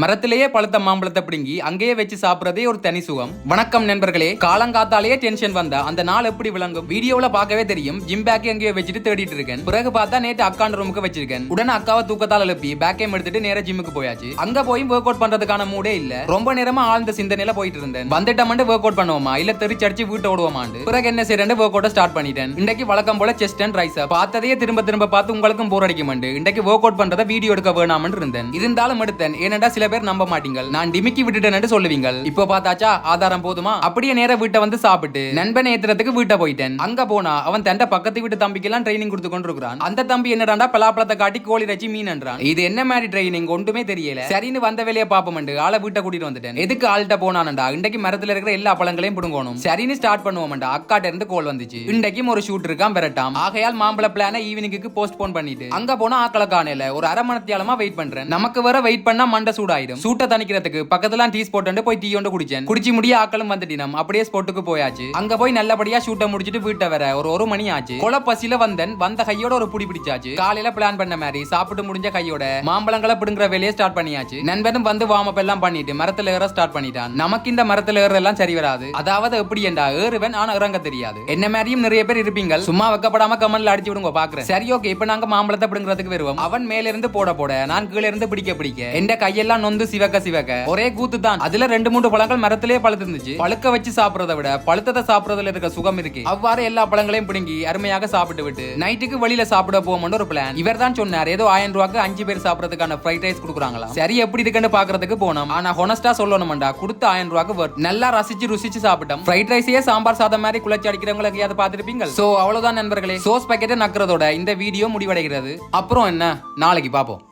மரத்திலேயே பழுத்த மாம்பழத்தை பிடுங்கி அங்கேயே வச்சு சாப்பிட்றதே ஒரு தனி சுகம். வணக்கம் நண்பர்களே காலங்காத்தாலேயே டென்ஷன் வந்தா அந்த நாள் எப்படி விளங்கும்? வீடியோல பார்க்கவே தெரியும் ஜிம் பேக்கே எங்கேயோ வச்சுட்டு தேடிட்டு இருக்கேன். பிறகு பார்த்தா நேற்று அக்காண்ட ரூமுக்கு வச்சிருக்கேன். உடனே அக்காவை தூக்கத்தால எழுப்பி பேக்கேம் எடுத்துட்டு நேர ஜிம்முக்கு போயாச்சு. அங்க போய் ஒர்க் அவுட் பண்றதுக்கான மூடே இல்ல. ரொம்ப நேரமா ஆழ்ந்த சிந்தனையில போயிட்டு இருந்தேன். வந்துட்டமண்டு ஒர்க் அவுட் பண்ணுவோமா? இல்ல தெரிச்சடிச்சு வீட்டை விடுவோமாண்டு பிறகு என்ன செய்யறேன் ஒர்க் அவுட் ஸ்டார்ட் பண்ணிட்டேன். இன்னைக்கு வழக்கம் போல செஸ்ட் அண்ட் ரைஸ் பார்த்ததையே திரும்ப திரும்ப பார்த்து உங்களுக்கும் போர் அடிக்குமாண்டு. இன்னைக்கு ஒர்க் அவுட் பண்றதை வீடியோ எடுக்க வேணாம்னு இருந்தேன். இருந்தாலும் எடுத்தேன். ஏனென்றா சில பேர் நம்ப மாட்டீங்க நான் டிமிக்கி விட்டுட்டேன்னு சொல்லுவீங்க இப்போ பார்த்தாச்சா ஆதாரம் போதுமா? அப்படியே நேர வீட்டை வந்து சாப்பிட்டு நண்பன் ஏத்துறதுக்கு வீட்டை போயிட்டேன். அங்க போனா அவன் தண்ட பக்கத்து வீட்டு தம்பிக்கெல்லாம் ட்ரைனிங் கொடுத்து கொண்டு இருக்கிறான் அந்த தம்பி என்னடாண்டா பலாப்பழத்தை காட்டி கோழி ரச்சி மீன் என்றான். இது என்ன மாதிரி ட்ரைனிங் ஒன்றுமே தெரியல. சரின்னு வந்த வேலையை பாப்பமண்டு ஆளை வீட்டை கூட்டிட்டு வந்துட்டேன். எதுக்கு ஆள்கிட்ட போனான்டா இன்றைக்கு மரத்துல இருக்கிற எல்லா பழங்களையும் பிடுங்கணும். சரின்னு ஸ்டார்ட் பண்ணுவோம்டா அக்காட்ட இருந்து கோல் வந்துச்சு. இன்றைக்கும் ஒரு ஷூட் இருக்கான் பெறட்டாம் ஆகையால் மாம்பழ பிளான ஈவினிங்க்கு போஸ்ட் போன் பண்ணிட்டு அங்க போனா ஆக்களை காணல. ஒரு அரை மணத்தியாலமா வெயிட் பண்றேன். நமக்கு வர வெயிட் பண்ணா மண்டை ஆயிடும். சூட்டை தணிக்கிறதுக்கு பக்கத்துல டீ ஸ்பாட் போய் டீ ஒன்று குடிச்சேன். குடிச்சு முடிய ஆக்களும் வந்துட்டினம் அப்படியே ஸ்போட்டுக்கு போயாச்சு. அங்க போய் நல்லபடியா ஷூட்டை முடிச்சிட்டு வீட்டை வர ஒரு ஒரு மணி ஆச்சு. கொலை பசியில வந்தேன். வந்த கையோட ஒரு புடி பிடிச்சாச்சு. காலையில பிளான் பண்ண மாதிரி சாப்பிட்டு முடிஞ்ச கையோட மாம்பழங்களை பிடுங்குற வேலையை ஸ்டார்ட் பண்ணியாச்சு. நண்பனும் வந்து வார்ம் அப் எல்லாம் பண்ணிட்டு மரத்துல ஏற ஸ்டார்ட் பண்ணிட்டான். நமக்கு இந்த மரத்துல ஏற எல்லாம் சரி வராது. அதாவது எப்படி என்றா ஏறுவேன் ஆனா இறங்க தெரியாது. என்ன மாதிரியும் நிறைய பேர் இருப்பீங்க சும்மா வைக்கப்படாம கமல்ல அடிச்சு விடுங்க பாக்குறேன். சரி ஓகே இப்ப நாங்க மாம்பழத்தை பிடுங்குறதுக்கு வருவோம். அவன் மேல இருந்து போட போட நான் கீழ இருந்து பிடிக்க பிடிக்க என் கையெல்லாம் நொந்து சிவக்க சிவக்க. ஒரே கூத்து தான் அதுல ரெண்டு மூணு பழங்கள் மரத்திலே பழுத்திருந்துச்சு. பழுக்க வச்சு சாப்பிடுறத விட பழுத்ததை சாப்பிடுறதுல இருக்க சுகம் இருக்கு. அவ்வாறு எல்லா பழங்களையும் பிடுங்கி அருமையாக சாப்பிட்டு விட்டு நைட்டுக்கு வெளியில சாப்பிட போவோம்னு ஒரு பிளான் இவர் தான் சொன்னார் ஏதோ ஆயிரம் ரூபாய்க்கு அஞ்சு பேர் சாப்பிடறதுக்கான ஃப்ரைட் ரைஸ் கொடுக்குறாங்களா சரி எப்படி இருக்குன்னு பாக்குறதுக்கு போனோம். ஆனா ஹொனஸ்டா சொல்லணும்டா கொடுத்த ஆயிரம் ரூபாய்க்கு வரும் நல்லா ரசிச்சு ருசிச்சு சாப்பிட்டோம். ஃப்ரைட் ரைஸையே சாம்பார் சாதம் மாதிரி குழச்சி அடிக்கிறவங்களை எங்கேயாவது பார்த்துருப்பீங்க சோ அவ்வளவுதான் நண்பர்களே. சோஸ் பாக்கெட்டை நக்கிறதோட இந்த வீடியோ முடிவடைகிறது. அப்புறம் என்ன? நாளைக்கு பார்ப்போம்.